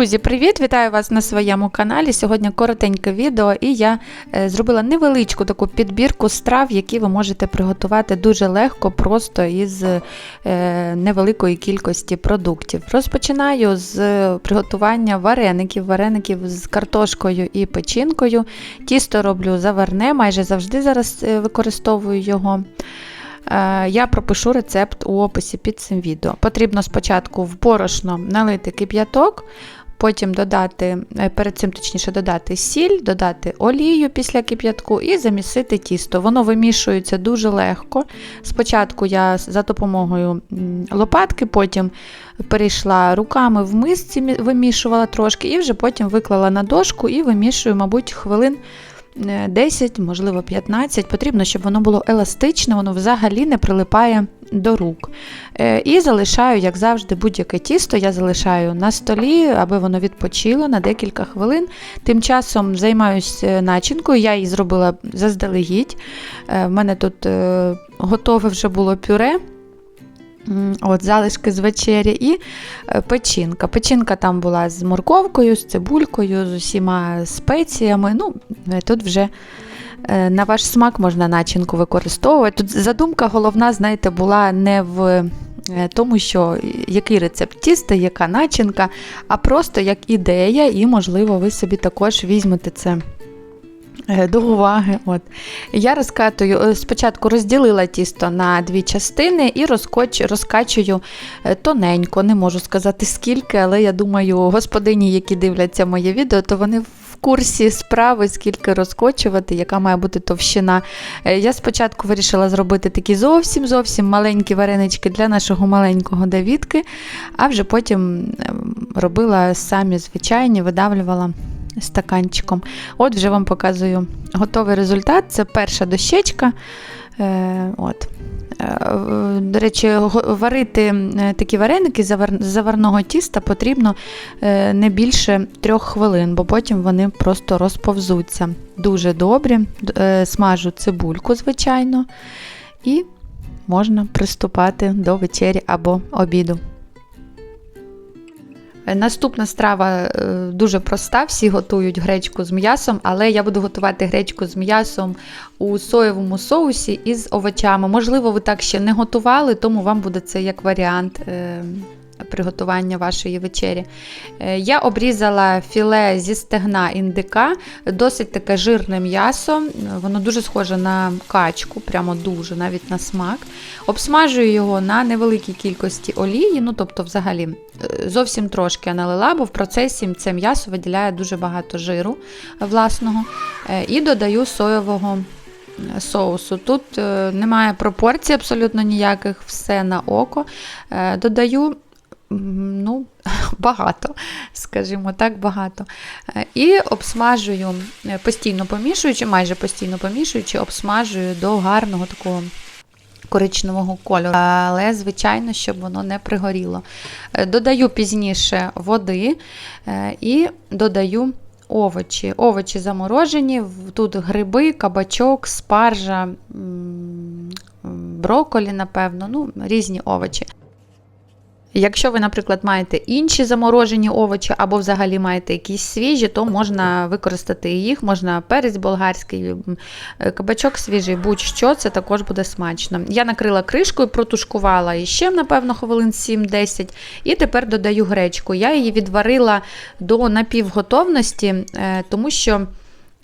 Друзі, привіт! Вітаю вас на своєму каналі. Сьогодні коротеньке відео, і я е, зробила невеличку таку підбірку страв, які ви можете приготувати дуже легко, просто із е, невеликої кількості продуктів. Розпочинаю з приготування вареників, вареників з картошкою і печінкою. Тісто роблю заварне, майже завжди зараз е, використовую його. Я пропишу рецепт у описі під цим відео. Потрібно спочатку в борошно налити кип'яток, потім додати, е, перед цим точніше додати сіль, додати олію після кип'ятку і замісити тісто. Воно вимішується дуже легко. Спочатку я за допомогою лопатки, потім перейшла руками в мисці, вимішувала трошки, і вже потім виклала на дошку і вимішую, мабуть, хвилин. Е, 10, можливо, 15. Потрібно, щоб воно було еластичне, воно взагалі не прилипає до рук. Е, І залишаю, як завжди, будь-яке тісто я залишаю на столі, аби воно відпочило на декілька хвилин. Тим часом займаюся начинкою, я її зробила заздалегідь. Е, В мене тут е, готове вже було пюре. От, залишки з вечері і е, печінка. Печінка там була з морковкою, з цибулькою, з усіма спеціями. Ну, е, тут вже е, на ваш смак можна начинку використовувати. Тут задумка головна, знаєте, була не в тому, що який рецепт тіста, яка начинка, а просто як ідея, і, можливо, ви собі також візьмете це. Е, До уваги. От. Я розкатую, е, спочатку розділила тісто на дві частини і розкоч, розкачую е, тоненько. Не можу сказати скільки, але я думаю, господині, які дивляться моє відео, то вони в курсі справи, скільки розкочувати, яка має бути товщина. Я спочатку вирішила зробити такі зовсім зовсім маленькі варенички для нашого маленького Давідки, а вже потім ем, робила самі звичайні, видавлювала стаканчиком. От вже вам показую готовий результат. Це перша дощечка. Е, от. Е, До речі, варити е, такі вареники з заварного тіста потрібно не більше трьох хвилин, бо потім вони просто розповзуться. Дуже добрі. Смажу цибульку, звичайно, і можна приступати до вечері або обіду. Е, Наступна страва е, дуже проста. Всі готують гречку з м'ясом, але я буду готувати гречку з м'ясом у соєвому соусі із овочами. Можливо, ви так ще не готували, тому вам буде це як варіант. Приготування вашої вечері. Е, Я обрізала філе зі стегна індика, досить таке жирне м'ясо. Воно дуже схоже на качку, прямо дуже, навіть на смак. Обсмажую його на невеликій кількості олії, ну тобто, взагалі, е, зовсім трошки я налила, бо в процесі це м'ясо виділяє дуже багато жиру власного. Е, І додаю соєвого соусу. Тут немає пропорцій абсолютно ніяких, все на око. Додаю. Ну, багато, скажімо так, багато. І обсмажую, е, постійно помішуючи, майже постійно помішуючи, обсмажую до гарного такого коричневого кольору. Але, звичайно, щоб воно не пригоріло. Е, Додаю пізніше води е, і додаю овочі. Овочі заморожені, тут гриби, кабачок, спаржа, м, брокколі, напевно, ну, різні овочі. Якщо ви, наприклад, маєте інші заморожені овочі або взагалі маєте якісь свіжі, то можна використати їх, можна перець болгарський, е, кабачок свіжий, будь-що, це також буде смачно. Я накрила кришкою, протушкувала іще, напевно, хвилин 7-10, і тепер додаю гречку. Я її відварила до напівготовності, е, тому що.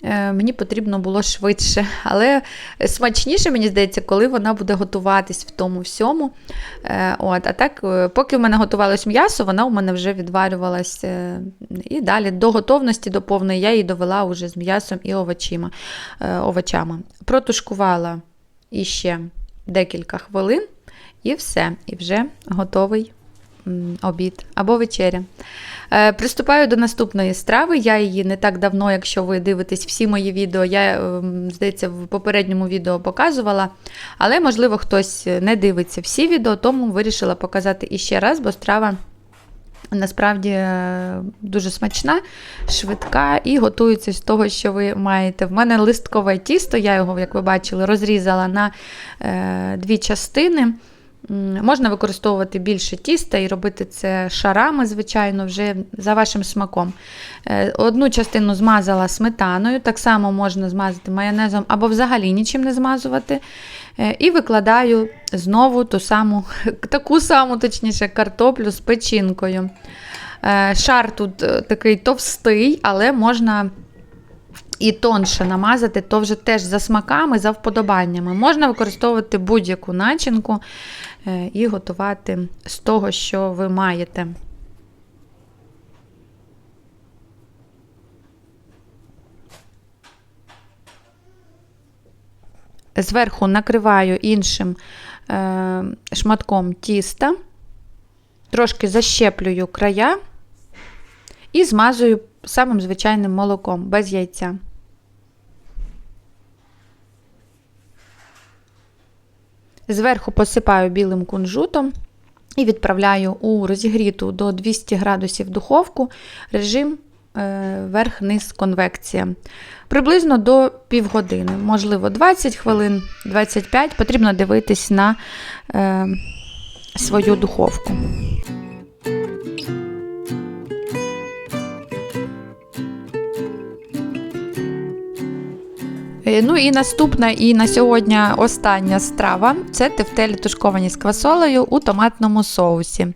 Е, Мені потрібно було швидше, але смачніше, мені здається, коли вона буде готуватись в тому всьому. Е, От, а так, е, поки в мене готувалось м'ясо, вона у мене вже відварювалась. І далі до готовності до повної я її довела вже з м'ясом і овочима, овочами. Протушкувала іще декілька хвилин, і все, і вже готовий обід або вечеря. Е, Приступаю до наступної страви. Я її не так давно, якщо ви дивитесь всі мої відео, я, ем, здається, в попередньому відео показувала. Але, можливо, хтось не дивиться всі відео, тому вирішила показати іще раз, бо страва насправді е, дуже смачна, швидка і готується з того, що ви маєте. В мене листкове тісто, я його, як ви бачили, розрізала на е, дві частини. Можна використовувати більше тіста і робити це шарами, звичайно, вже за вашим смаком. Е, Одну частину змазала сметаною, так само можна змазати майонезом або взагалі нічим не змазувати. Е, І викладаю знову ту саму, таку саму, точніше, картоплю з печінкою. Е, Шар тут такий товстий, але можна і тонше намазати, то вже теж за смаками, за вподобаннями. Можна використовувати будь-яку начинку е, і готувати з того, що ви маєте. Зверху накриваю іншим е, шматком тіста, трошки защеплюю края і змазую самим звичайним молоком, без яйця. Зверху посипаю білим кунжутом і відправляю у розігріту до 200 градусів духовку режим е, верх-низ конвекція. Приблизно до півгодини, можливо, 20 хвилин, 25 потрібно дивитись на е, свою духовку. Ну і наступна, і на сьогодні остання страва це тефтелі тушковані з квасолею у томатному соусі.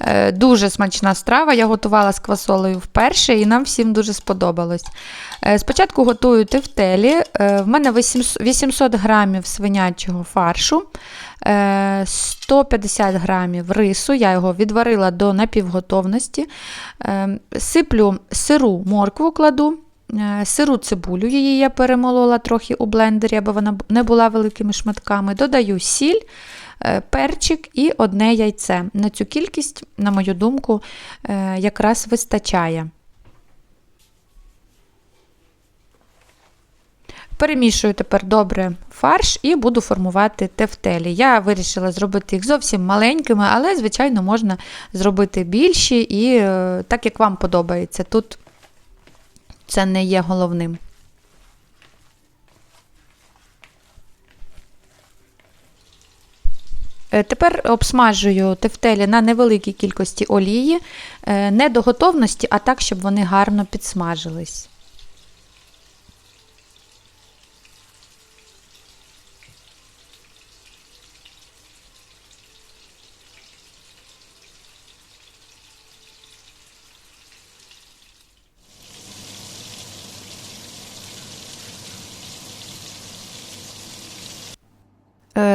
Е, Дуже смачна страва. Я готувала з квасолею вперше, і нам всім дуже сподобалось. Е, Спочатку готую тефтелі. Е, В мене 800 800 грамів свинячого фаршу, е, 150 грамів рису. Я його відварила до напівготовності. Е, Сиплю сиру моркву кладу. Е, Сиру цибулю її я перемолола трохи у блендері, аби вона не була великими шматками. Додаю сіль, е, перчик і одне яйце. На цю кількість, на мою думку, е, якраз вистачає. Перемішую тепер добре фарш і буду формувати тефтелі. Я вирішила зробити їх зовсім маленькими, але, звичайно, можна зробити більші і так, як вам подобається. Тут це не є головним. Е, Тепер обсмажую тефтелі на невеликій кількості олії, е, не до готовності, а так, щоб вони гарно підсмажились.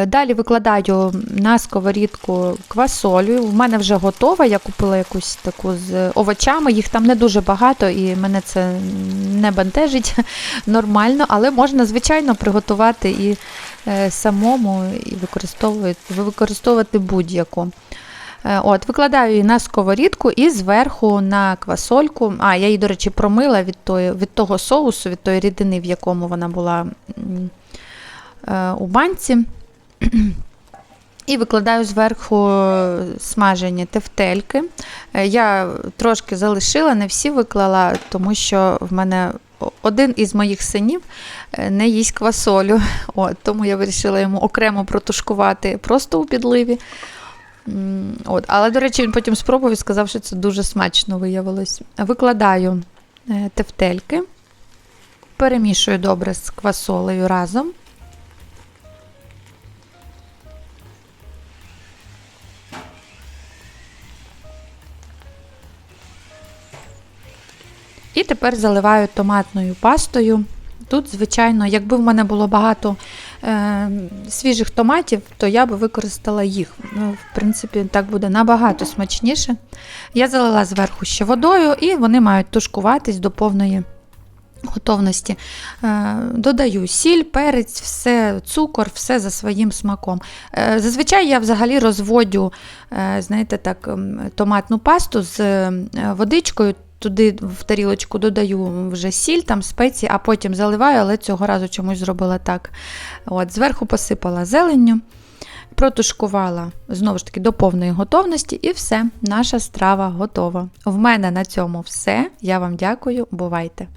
Далі викладаю на сковорідку квасолю. В мене вже готова. Я купила якусь таку з овочами. Їх там не дуже багато, і мене це не бентежить нормально, але можна, звичайно, приготувати і е, самому, і використовувати, використовувати будь-яку. Е, От, Викладаю її на сковорідку і зверху на квасольку. А, я її, до речі, промила від, тої, від того соусу, від тої рідини, в якому вона була е, у банці. І викладаю зверху смажені тефтельки. Е, Я трошки залишила, не всі виклала, тому що в мене один із моїх синів е, не їсть квасолю. От, тому я вирішила йому окремо протушкувати просто у підливі. От, але, до речі, він потім спробував і сказав, що це дуже смачно виявилось. Викладаю е, тефтельки, перемішую добре з квасолею разом. І тепер заливаю томатною пастою. Тут, звичайно, якби в мене було багато е, свіжих томатів, то я би використала їх. Ну, в принципі, так буде набагато смачніше. Я залила зверху ще водою, і вони мають тушкуватись до повної готовності. Е, додаю сіль, перець, все, цукор, все за своїм смаком. Е, зазвичай я взагалі розводю е, знаєте, так, томатну пасту з е, водичкою. Туди в тарілочку додаю вже сіль, там спеції, а потім заливаю, але цього разу чомусь зробила так. От, Зверху посипала зеленню, протушкувала знову ж таки до повної готовності, і все, наша страва готова. В мене на цьому все. Я вам дякую, бувайте!